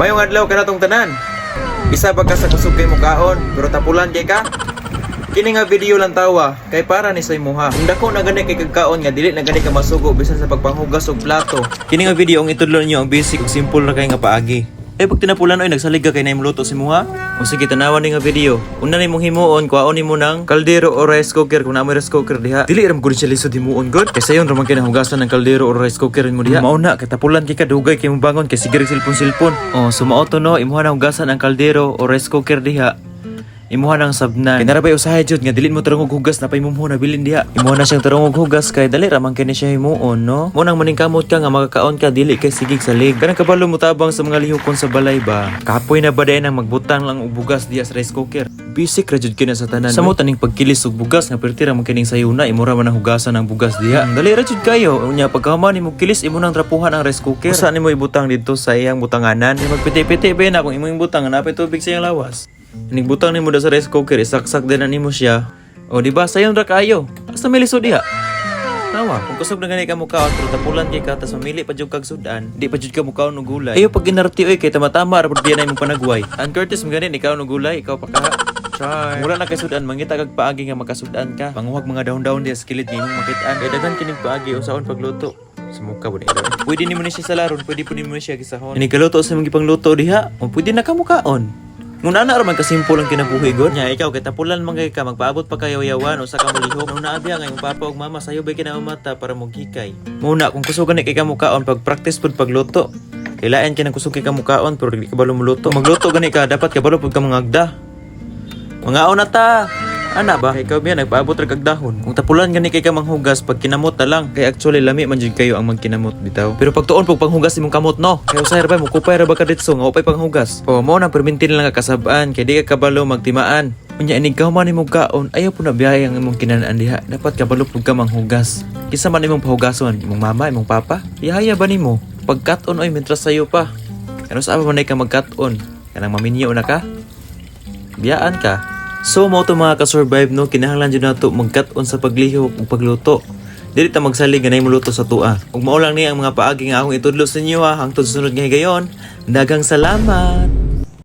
Mayong adlaw ka na tong tanan. Isa ba ka sa kusog kay mukaon, pero tapulan kay ka? Kini nga video lang tawa, kay para ni sa imuha. Kung dako na gani kay kagkaon nga dili na gani ka masugo bisan sa pagpanghugas og plato. Kini nga video ang itudlo ninyo ang basic ug simple na kay nga paagi. Eh pag tinapulan oy nagsalig ka kay na luto si muha. O sige tanawan ni nga video. Una ni mong himuon kuhaon nimo ng kaldero o rice cooker kung namoy rice cooker diha. Dili ra mo gud siya lisod himuon gud. Kaysa yon ra man kay nahugasan ng kaldero o rice cooker mo diha. Mauna kay tapulan kay kadugay kay mo bangon kay sige silpon silpon. Oh sumao to no imuha na hugasan ang kaldero o rice cooker diha. Imuha ng sabnan. Kay narabay usahay jud nga dili mo tarong og hugas na pay mo na bilin diha. Imuha na siyang tarong og hugas kay dali ra man kini siya himuon no. Mo nang maningkamot ka nga makakaon ka dili kay sigig sa lig. Kanang kabalo mo tabang sa mga lihokon sa balay ba. Kapoy na ba ang magbutang lang og bugas diha sa rice cooker. Basic ra jud kina sa tanan. Sa mo taning pagkilis og bugas nga pertira man kining sayuna imura man ang hugasan ang bugas diha. Dali ra jud kayo. Unya pagkahuman nimo kilis imo nang trapuhan ang rice cooker. Usa nimo ibutang dito sa iyang butanganan. Magpiti-piti ba na kung imo ibutang napay tubig sa iyang lawas. Nigbutang nimo sa rice cooker, isaksak din na nimo siya. O di ba sayon ra kayo. Asa may lisod diha? Nawa, kung kusog na gani ka mukha pero tapulan kay ka tas mamili pa jud kag sudan, di pa jud ka mukha og gulay. Ayo pag ginarti oy kay tama-tama ra pud imong panagway. Ang Curtis magani ikaw og gulay, ikaw pa ka. Try. Mura na kay sudan, mangita kag paagi nga makasudan ka. Panguhag mga dahon-dahon diha sa kilid nimong makitaan. Kay daghan kining paagi usaon pagluto. Sumuka po niya. Pwede ni mo ni siya sa laron, pwede po ni mo siya gisahon. Ini kaluto sa mga pangluto diha. O pwede na ka Nung na raman ka simple ang kinabuhi god. Nya ikaw kay tapulan man kay ka magpaabot pa kayo yawan o sa kamulihok. Nung naabiya nga yung papa ug mama sayo bay kinaumata para mo gikay. Muna kung kusugan ni kay ka mukaon pag practice pud pagluto. Kailain ka ng kusog kay ka mukaon pero di ka balo muluto. Magluto gani ka dapat ka balo pud ka mangagda. Mga na ta. Ana ba? Kay ikaw biya nagpaabot ra kag dahon. Kung tapulan gani kay ka manghugas pag kinamot na lang. Kay actually lami man jud kayo ang magkinamot bitaw. Pero pag tuon pag panghugas imong kamot no. Kay usay ra ba mo kupay ra ba ka ditso nga upay panghugas. O mo na permintin lang ka kasabaan kay di ka kabalo magtimaan. Unya inig ka man imong kaon, ayaw po na biyaya ang imong kinanaan diha. Dapat kabalo pud ka manghugas. Kisa man imong pahugason, imong mama, imong papa. Ihaya ba nimo? Pag cut-on oy mentras sayo pa. Ano sa man ka mag-cut-on? Kanang maminyo na ka? biyaan ka. So mo to mga ka-survive no, kinahanglan jud nato mag-cut-on sa paglihok ug pagluto. Dili ta magsalig ganay muluto sa tua. Ug mao lang ni ang mga paagi nga akong itudlo sa inyo ha, hangtod sunod nga higayon. Dagang salamat.